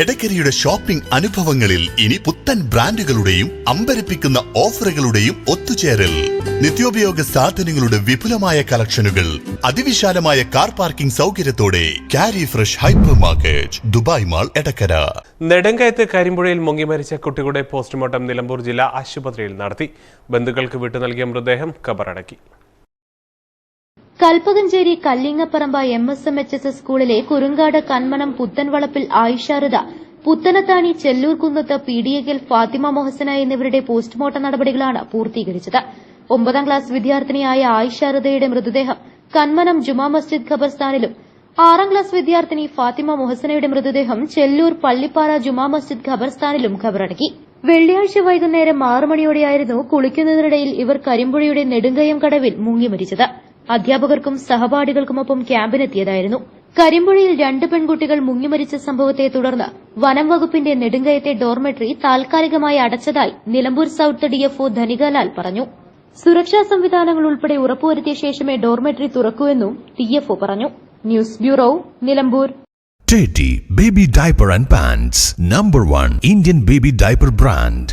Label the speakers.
Speaker 1: എടക്കരയുടെ shopping അനുഭവങ്ങളിൽ ഇനി പുത്തൻ ബ്രാൻഡുകളുടെയും അമ്പരപ്പിക്കുന്ന ഓഫറുകളുടെയും ഒത്തുചേരൽ. നിത്യോപയോഗ സാധനങ്ങളുടെ വിപുലമായ കളക്ഷനുകൾ അതിവിശാലമായ car parking സൗകര്യത്തോടെ Kari fresh hyper market Dubai mall Edakkara.
Speaker 2: നെടുങ്കയത്ത് കരിമ്പുഴയിൽ മുങ്ങി മരിച്ച കുട്ടികളുടെ പോസ്റ്റ്മോർട്ടം നിലമ്പൂർ ജില്ലാ ആശുപത്രിയിൽ നടത്തി. ബന്ധുക്കൾക്ക് വിട്ടു നൽകിയ മൃതദേഹം കബറടക്കി.
Speaker 3: Kalpakanchery Kallingaparamba M S M H S S സ്കൂളിലെ കുരുങ്കാട് കന്മനം പുത്തൻവളപ്പിൽ ആയിഷാരത പുത്തനത്താണി ചെല്ലൂർകുന്നത്ത് പി ഡി എഗിൽ ഫാത്തിമ മൊഹസന എന്നിവരുടെ പോസ്റ്റ്മോർട്ടം നടപടികളാണ് പൂർത്തീകരിച്ചത്. ഒമ്പതാം ക്ലാസ് വിദ്യാർത്ഥിനിയായ ആയിഷാരതയുടെ മൃതദേഹം കന്മനം ജുമാ മസ്ജിദ് ഖബർസ്ഥാനിലും ആറാം ക്ലാസ് വിദ്യാർത്ഥിനി ഫാത്തിമ മൊഹസനയുടെ മൃതദേഹം ചെല്ലൂർ പള്ളിപ്പാറ ജുമാ മസ്ജിദ് ഖബർസ്ഥാനിലും ഖബറടക്കി. വെള്ളിയാഴ്ച വൈകുന്നേരം ആറ് മണിയോടെയായിരുന്നു കുളിക്കുന്നതിനിടയിൽ ഇവർ കരിമ്പുഴയുടെ നെടുങ്കയം കടവിൽ മുങ്ങി മരിച്ചത്. അധ്യാപകർക്കും സഹപാഠികൾക്കുമൊപ്പം ക്യാമ്പിനെത്തിയതായിരുന്നു. കരിമ്പുഴയിൽ രണ്ട് പെൺകുട്ടികൾ മുങ്ങിമരിച്ച സംഭവത്തെ തുടർന്ന് വനം വകുപ്പിന്റെ നെടുങ്കയത്തെ ഡോർമെട്രി താൽക്കാലികമായി അടച്ചതായി നിലമ്പൂർ സൌത്ത് ഡിഎഫ്ഒ ധനികലാൽ പറഞ്ഞു. സുരക്ഷാ സംവിധാനങ്ങൾ ഉൾപ്പെടെ ഉറപ്പുവരുത്തിയ ശേഷമേ ഡോർമെട്രി തുറക്കൂവെന്നും ഡിഎഫ്ഒ പറഞ്ഞു. News bureau Nilambur.
Speaker 4: Teddy Baby Diaper and Pants, number 1 Indian baby diaper brand.